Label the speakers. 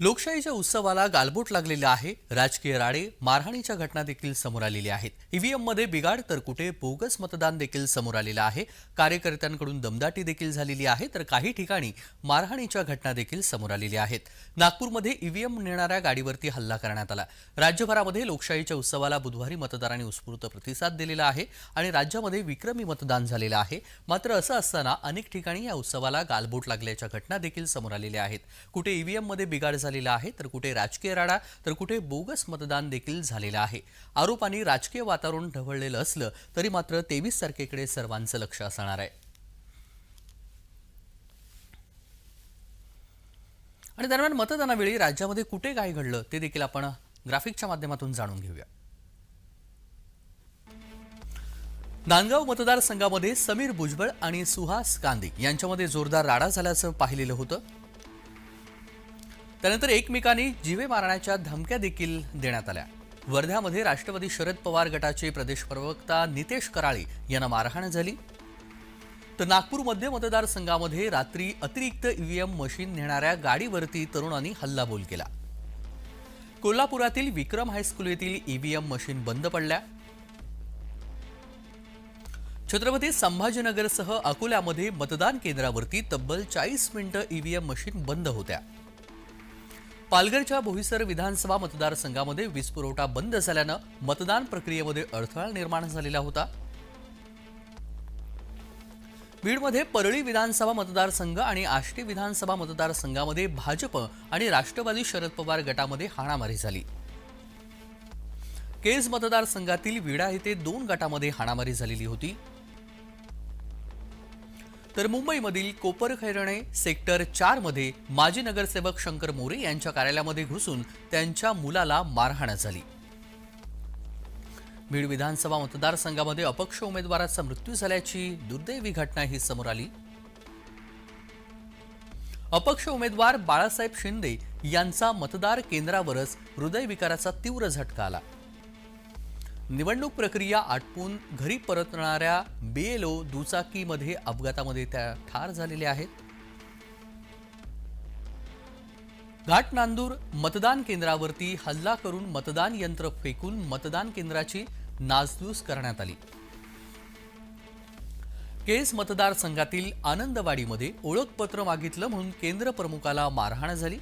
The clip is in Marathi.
Speaker 1: लोकशाहीच्या उत्सवाला गालबोट लागलेला आहे. राजकीय राडे मारहाणीच्या घटना देखील समोर आलेल्या आहेत. ईव्हीएममध्ये बिघाड तर कुठे बोगस मतदान देखील समोर आलेलं आहे. कार्यकर्त्यांकडून दमदाटी देखील झालेली आहे. तर काही ठिकाणी मारहाणीच्या घटना देखील समोर आलेल्या आहेत. नागपूरमध्ये ईव्हीएम नेणाऱ्या गाडीवरती हल्ला करण्यात आला. राज्यभरामध्ये लोकशाहीच्या उत्सवाला बुधवारी मतदारांनी उत्स्फूर्त प्रतिसाद दिलेला आहे आणि राज्यामध्ये विक्रमी मतदान झालेलं आहे. मात्र असं असताना अनेक ठिकाणी या उत्सवाला गालबोट लागल्याच्या घटना देखील समोर आलेल्या आहेत. कुठे ईव्हीएममध्ये बिघाड झालेला आहे तर कुठे राजकीय राडा तर कुठे बोगस मतदान देखील झालेलं आहे. आरोपांनी राजकीय वातावरण ढवळलेलं असलं तरी मात्र तेवीस तारखेकडे सर्वांचं लक्ष असणार आहे. आणि दरम्यान मतदानावेळी राज्यामध्ये कुठे काय घडलं ते देखील आपण ग्राफिकच्या माध्यमातून जाणून घेऊया. नांदगाव मतदारसंघामध्ये समीर भुजबळ आणि सुहास कांदी यांच्यामध्ये जोरदार राडा झाल्याचं पाहिलेलं होतं. त्यानंतर एकमेकांनी जीवे मारण्याच्या धमक्या देखील देण्यात आल्या. वर्ध्यामध्ये राष्ट्रवादी शरद पवार गटाचे प्रदेश प्रवक्ता नितेश कराळे यांना मारहाण झाली. तर नागपूर मध्य मतदारसंघामध्ये रात्री अतिरिक्त ईव्हीएम मशीन नेणाऱ्या गाडीवरती तरुणांनी हल्लाबोल केला. कोल्हापुरातील विक्रम हायस्कूल येथील ईव्हीएम मशीन बंद पडल्या. छत्रपती संभाजीनगरसह अकोल्यामध्ये मतदान केंद्रावरती तब्बल चाळीस मिनिटं ईव्हीएम मशीन बंद होत्या. पालघरच्या भोईसर विधानसभा मतदारसंघामध्ये वीज पुरवठा बंद झाल्यानं मतदान प्रक्रियेमध्ये अडथळा निर्माण झालेला होता. बीडमध्ये परळी विधानसभा मतदारसंघ आणि आष्टी विधानसभा मतदारसंघामध्ये भाजप आणि राष्ट्रवादी शरद पवार गटामध्ये हाणामारी झाली. केज मतदारसंघातील विडा येथे दोन गटामध्ये हाणामारी झालेली होती. तर मुंबईमधील कोपरखैरणे सेक्टर चारमध्ये माजी नगरसेवक शंकर मोरे यांच्या कार्यालयामध्ये घुसून त्यांच्या मुलाला मारहाण झाली. बीड विधानसभा मतदारसंघामध्ये अपक्ष उमेदवाराचा मृत्यू झाल्याची दुर्दैवी घटना ही समोर आली. अपक्ष उमेदवार बाळासाहेब शिंदे यांचा मतदार केंद्रावरच हृदयविकाराचा तीव्र झटका आला. निवडणूक प्रक्रिया आटपून घरी परतणाऱ्या बेएलो दुचाकीमध्ये अपघातामध्ये त्या ठार झालेल्या आहेत. घाट नांदूर मतदान केंद्रावरती हल्ला करून मतदान यंत्र फेकून मतदान केंद्राची नासधूस करण्यात आली. केस मतदारसंघातील आनंदवाडीमध्ये ओळखपत्र मागितलं म्हणून केंद्र प्रमुखाला मारहाण झाली.